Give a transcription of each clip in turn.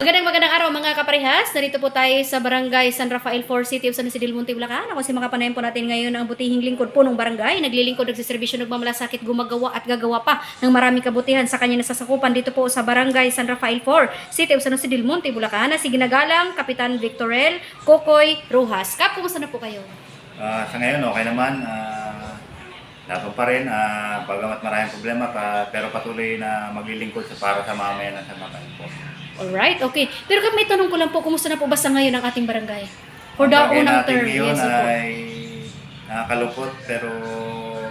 Magandang magandang araw mga kaparehas. Narito po tayo sa Barangay San Rafael 4 City of San Isidro Monte, Bulacan. Ako si makapanayan po natin ngayon ang butihing lingkod po ng barangay. Naglilingkod, nagsiservisyo, nagmamalasakit, gumagawa at gagawa pa ng maraming kabutihan sa kanya nasasakupan dito po sa Barangay San Rafael 4 City of San Bulacan. Na si Ginagalang Kapitan Victorel Kokoy Rojas. Kap, kumusta na po kayo? Ah, sa ngayon, okay naman. Uh, laban pa rin. ah, bagamat maraming problema, pa, pero patuloy na maglilingkod sa para sa mamamayan ng San Rafael po. Alright, okay. Pero kap, may tanong ko lang po, kumusta na po ba sa ngayon ang ating barangay? For the unang term. Yes, opo. ay nakakalungkot, pero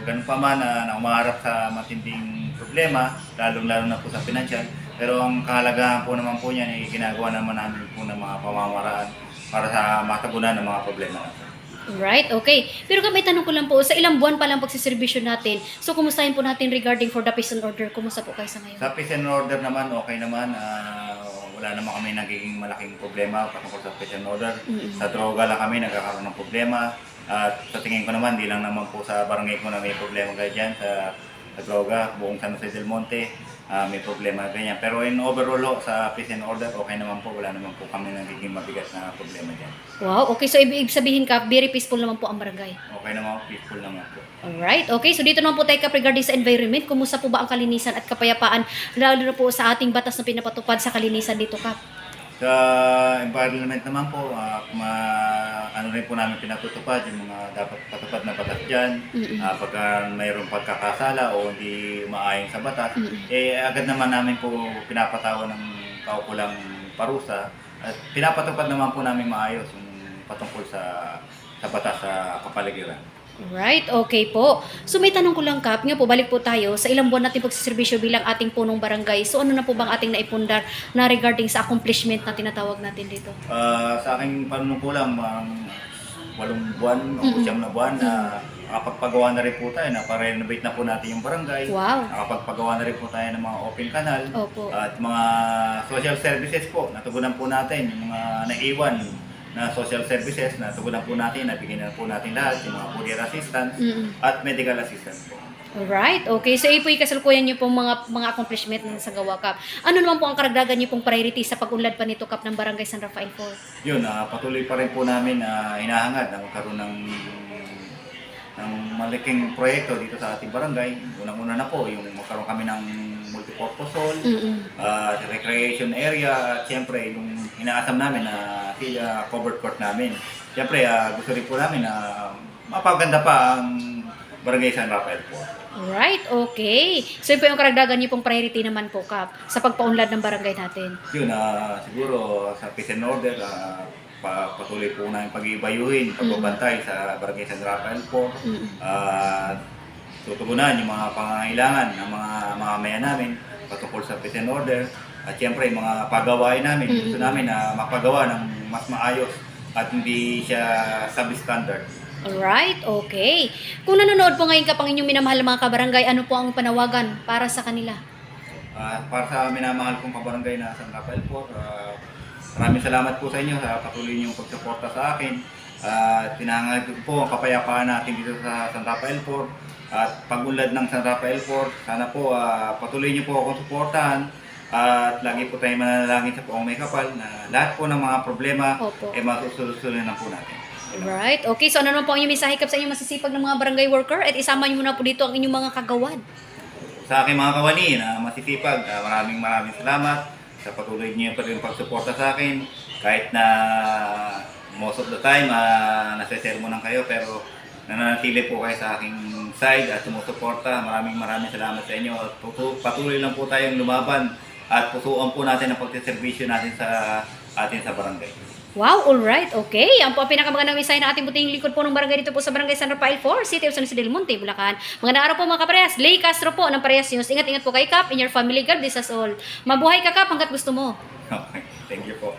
ganun pa man ah, na umaharap sa matinding problema, lalong-lalo na po sa financial. Pero ang kahalagahan po naman po niyan ay ginagawa naman namin po ng mga pamamaraan para sa matagunan ng mga problema natin. Right, okay. Pero kami tanong ko lang po, sa ilang buwan pa lang pagsiservisyo natin, so kumustahin po natin regarding for the peace and order, kumusta po kayo sa ngayon? Sa peace and order naman, okay naman. Ah, wala naman kami nagiging malaking problema patungkol sa peace and order. Mm-mm. Sa droga lang kami nagkakaroon ng problema. At sa tingin ko naman, di lang naman po sa barangay ko na may problema kaya dyan sa, sa droga, buong San Jose del Monte, ah, may problema ganyan. Pero in overall, ho, sa peace and order, okay naman po. Wala naman po kami nagiging mabigat na problema dyan. Wow, okay. So ibig sabihin ka, very peaceful naman po ang barangay. Okay naman, peaceful naman po. Alright, okay. So dito naman po tayo kap regarding sa environment, kumusta po ba ang kalinisan at kapayapaan, lalo na po sa ating batas na pinapatupad sa kalinisan dito kap? Sa environment naman po, ah, ma, ano rin po namin pinatutupad yung mga dapat patupad na batas dyan. Mm-mm. Ah, pagka mayroong pagkakasala o hindi umaayon sa batas, Mm-mm. eh agad naman namin po pinapatawa ng kaukulang parusa at pinapatupad naman po namin maayos yung patungkol sa sa batas sa kapaligiran. Right, okay po. So may tanong ko lang kap, nga po balik po tayo sa ilang buwan natin pagsiservisyo bilang ating punong barangay. So ano na po bang ating naipundar na regarding sa accomplishment na tinatawag natin dito? Ah, sa aking panunungkulang, um, walong buwan o Mm-mm. siyam na buwan na nakapagpagawa na rin po tayo, na-renovate na po natin yung barangay. Wow. Nakapagpagawa na rin po tayo ng mga open canal. Opo. At mga social services po, natugunan po natin yung mga naiwan na social services, natugunan po natin, nabigyan na po natin lahat, yung mga courier assistance Mm-mm. at medical assistance po. Alright, okay. So, ipo'y kasalukuyan niyo pong mga mga accomplishment na sa gawa, Kap. Ano naman po ang karagdagan niyo pong priority sa pag-unlad pa nito, Kap, ng Barangay San Rafael 4? Yun, ah, patuloy pa rin po namin na hinahangad na magkaroon ng ng malaking proyekto dito sa ating barangay. Unang-una na po, yung magkaroon kami ng multipurpose hall, Mm-mm. uh, recreation area, at siyempre yung inaasam namin na uh, covered court namin. Siyempre, ah, gusto rin po namin na mapaganda pa ang Barangay San Rafael po. Alright, okay. So, yun po yung karagdagan niyo pong priority naman po, Kap, sa pagpaunlad ng barangay natin. Yun, ah, siguro sa peace and order, ah, pa, patuloy po namin pag-ibayuhin, pagbabantay sa Barangay San Rafael po. Mm-mm. at tutugunan yung mga pangangailangan ng mga mamamayan namin patungkol sa peace and order at siyempre yung mga pagawain namin gusto Mm. namin na mapagawa ng mas maayos at hindi siya substandard. Alright, okay. Kung nanonood po ngayon, Kap, ang inyong minamahal na mga kabarangay, ano po ang panawagan para sa kanila? Ah, para sa minamahal kong kabarangay na San Rafael po, ah, maraming salamat po sa inyo sa patuloy niyong pagsuporta sa akin. At tinangad po ang kapayapaan natin dito sa San Rafael po. At pag-unlad ng San Rafael po, sana po ah, patuloy niyo po akong suportahan. At lagi po tayong manalangin sa poong may kapal na lahat po ng mga problema Opo. ay masusunod na po natin. Alright, okay. So, ano naman po ang inyong mensahe, Kap, sa inyong masisipag ng mga barangay worker? At isama niyo muna po dito ang inyong mga kagawad. Sa aking mga kawani na masisipag, ah, maraming maraming salamat sa patuloy niyo pa rin pagsuporta sa akin. Kahit na most of the time, uh, nasa-sermonan kayo, pero nananatili po kayo sa aking side at sumusuporta. Maraming maraming salamat sa inyo. At patuloy lang po tayong lumaban at pusuan po natin ang pagsiservisyo natin sa atin sa barangay. Wow, alright, okay. Ang po ang pinakamagandang mensahe ng ating buting lingkod po ng barangay dito po sa Barangay San Rafael 4, City of San Jose del Monte, Bulacan. Magandang araw po mga kaparehas. Lay Castro po ng Parehas News. Ingat-ingat po kay Kap in your family. God bless us all. Mabuhay ka Kap hanggat gusto mo. Okay, thank you po.